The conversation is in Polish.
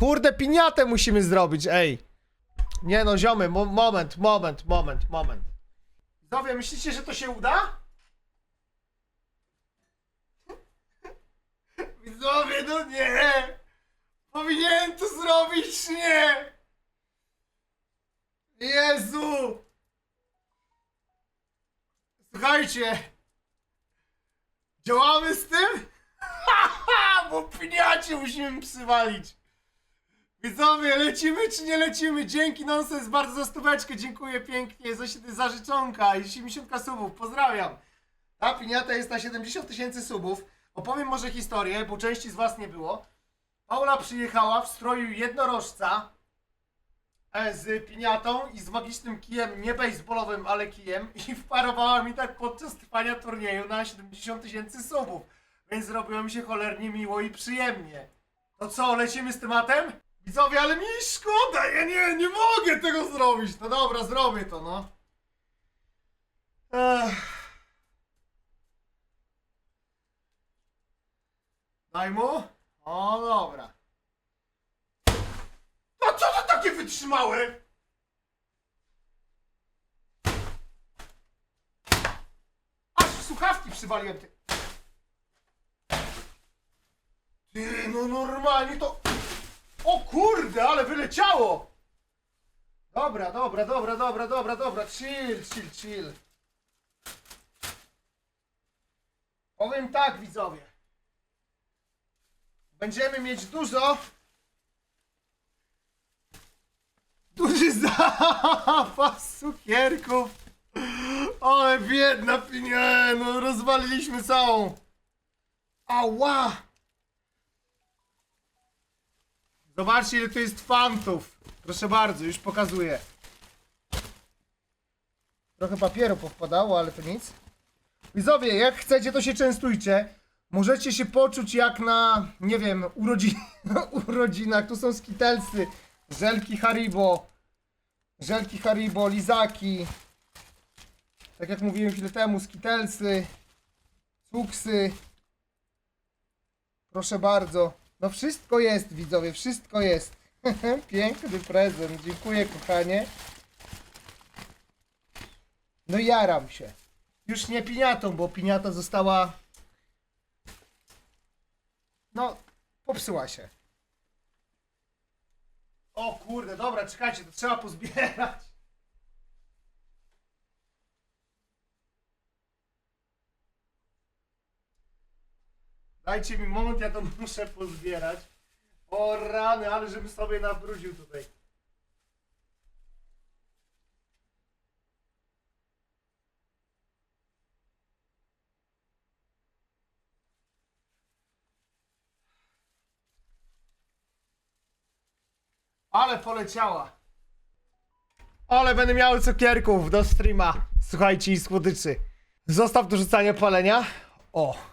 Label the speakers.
Speaker 1: Kurde, piniatę musimy zrobić, ej. Nie no, ziomy, mo moment, moment, moment, moment. Widzowie, myślicie, że to się uda? Widzowie, no nie! Powinienem to zrobić, nie? Jezu! Słuchajcie! Działamy z tym? Bo piniacie musimy przywalić. Widzowie, lecimy czy nie lecimy? Dzięki nonsens bardzo za stóweczkę, dziękuję pięknie za, za życzonka i 70 subów, pozdrawiam. Ta piniata jest na 70 tysięcy subów. Opowiem może historię, bo części z was nie było. Paula przyjechała w stroju jednorożca e, z piniatą i z magicznym kijem, nie baseballowym, ale kijem i wparowała mi tak podczas trwania turnieju na 70 tysięcy subów. Więc zrobiło mi się cholernie miło i przyjemnie. To co, lecimy z tematem? Widzowie, ale mi szkoda, ja nie, nie mogę tego zrobić. No dobra, zrobię to, no. Ech. Daj mu. O, dobra. No co to takie wytrzymałe? Aż słuchawki przywaliłem. Ty, no normalnie to... O kurde, ale wyleciało! Dobra, dobra, dobra, dobra, dobra, dobra, chill, chill, chill. Powiem tak, widzowie. Będziemy mieć dużo... Duży zapas cukierków. Ale biedna pinie, no rozwaliliśmy całą. Ała! Zobaczcie ile tu jest fantów. Proszę bardzo, już pokazuję. Trochę papieru powpadało, ale to nic. Widzowie, jak chcecie, to się częstujcie. Możecie się poczuć jak na, nie wiem, urodzin urodzinach. Tu są skitelsy, żelki Haribo, żelki Haribo, lizaki. Tak jak mówiłem chwilę temu, skitelsy, cuksy. Proszę bardzo. No wszystko jest, widzowie, wszystko jest. Piękny prezent, dziękuję kochanie. No jaram się. Już nie piniatą, bo piniata została... No, popsuła się. O kurde, dobra, czekajcie, to trzeba pozbierać. Dajcie mi moment, ja to muszę pozbierać. O rany, ale żebym sobie nabrudził tutaj. Ale poleciała. Ale będę miał cukierków do streama. Słuchajcie i słodyczy. Zostaw do rzucania palenia. O.